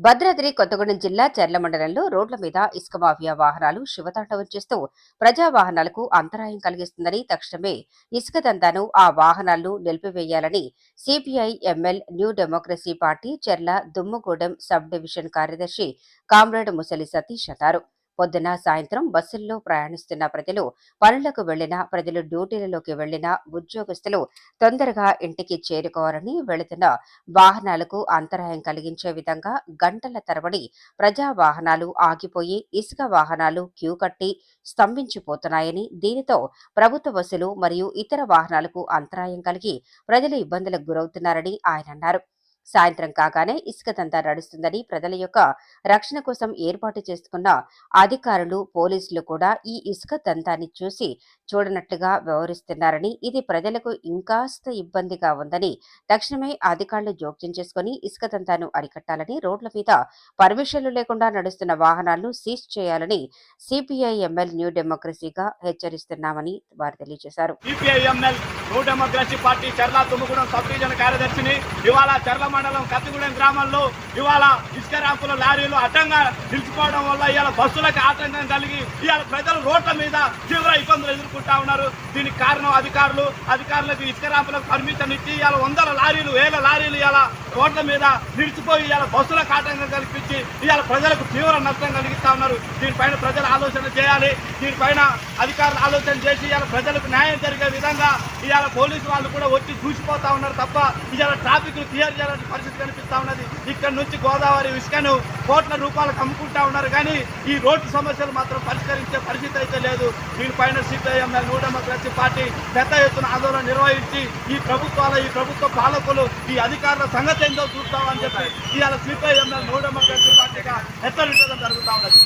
భద్రాద్రి కొత్తగూడెం జిల్లా చెర్ల మండలంలో రోడ్ల మీద ఇసుక మాఫియా వాహనాలు శివతాండవం చేస్తూ ప్రజా వాహనాలకు అంతరాయం కలిగిస్తుందని తక్షణమే ఇసుక దందాను ఆ వాహనాలను నిలిపివేయాలని CPI ML new democracy party Cherla Dummugudem sub division కార్యదర్శి కామ్రేడ్ ముసలి సతీష్ అన్నారు. పొద్దున సాయంత్రం బస్సుల్లో ప్రయాణిస్తున్న ప్రజలు పనులకు వెళ్ళినా ప్రజలు డ్యూటీలలోకి వెళ్ళినా ఉద్యోగస్తులు తొందరగా ఇంటికి చేరుకోవాలని వెళుతున్న వాహనాలకు అంతరాయం కలిగించే విధంగా గంటల తరబడి ప్రజా వాహనాలు ఆగిపోయి ఇసుక వాహనాలు క్యూ కట్టి స్తంభించిపోతున్నాయని దీనితో ప్రభుత్వ బస్సులు మరియు ఇతర వాహనాలకు అంతరాయం కలిగి ప్రజలు ఇబ్బందులకు గురవుతున్నారని ఆయన అన్నారు. సాయంత్రం కాగానే ఇసుక దందా నడుస్తుందని ప్రజల యొక్క రక్షణ కోసం ఏర్పాటు చేసుకున్న అధికారులు పోలీసులు కూడా ఈ ఇసుక దందాన్ని చూసి చూడనట్లుగా వ్యవహరిస్తున్నారని ఇది ప్రజలకు ఇంకాస్త ఇబ్బందిగా ఉందని తక్షణమే అధికారులు జోక్యం చేసుకుని ఇసుక దందాను అరికట్టాలని రోడ్ల మీద పర్మిషన్లు లేకుండా నడుస్తున్న వాహనాలను సీజ్ చేయాలని సిపిఐ ఎంఎల్ న్యూ డెమోక్రసీగా హెచ్చరిస్తున్నామని వారు తెలియజేశారు. పార్టీ చర్ల సబ్ డివిజన్ కార్యదర్శిని ఇవాళ చర్ల మండలం కత్తిగూడెం గ్రామంలో ఇవాళ ఇసుక ర్యాంపుల లారీలు అడ్డంగా నిలిచిపోవడం వల్ల ఇవాళ బస్సులకు ఆటంకం కలిగి ఇవాళ ప్రజలు రోడ్ల మీద తీవ్ర ఇబ్బందులు ఎదుర్కొంటా ఉన్నారు. దీనికి కారణం అధికారులు. అధికారులకు ఇసుక ర్యాంపులకు పర్మిషన్ ఇచ్చి ఇవాళ వందల లారీలు వేల లారీలు ఇవాళ రోడ్ల మీద నిలిచిపోయి ఇవాళ బస్సులకు ఆటంకం కల్పించి ఇవాళ ప్రజలకు తీవ్ర నష్టం కలిగిస్తా ఉన్నారు. దీనిపైన ప్రజలు ఆలోచన చేయాలి. దీనిపైన అధికారులు ఆలోచన చేసి ఇవాళ ప్రజలకు న్యాయం జరిగే విధంగా ఇవాళ పోలీసు వాళ్ళు కూడా వచ్చి చూసిపోతా ఉన్నారు తప్ప ఇవాళ ట్రాఫిక్ క్లియర్ చేయాలని పరిస్థితి కనిపిస్తా ఉన్నది. ఇక్కడ నుంచి గోదావరి ఇసుకను కోట్ల రూపాయలకు అమ్ముకుంటా ఉన్నారు కానీ ఈ రోడ్డు సమస్యలు మాత్రం పరిష్కరించే పరిస్థితి అయితే లేదు. దీనిపైన సిపిఐఎంఎల్ న్యూ డెమోక్రసీ పార్టీ పెద్ద ఎత్తున ఆందోళన నిర్వహించి ఈ ప్రభుత్వాల ఈ ప్రభుత్వ పాలకులు ఈ అధికారుల సంగతి ఏందో చూస్తామని చెప్పి ఇవాళ సిపిఐఎంఎల్ న్యూ డెమోక్రసీ పార్టీగా హెచ్చరించడం జరుగుతా ఉన్నది.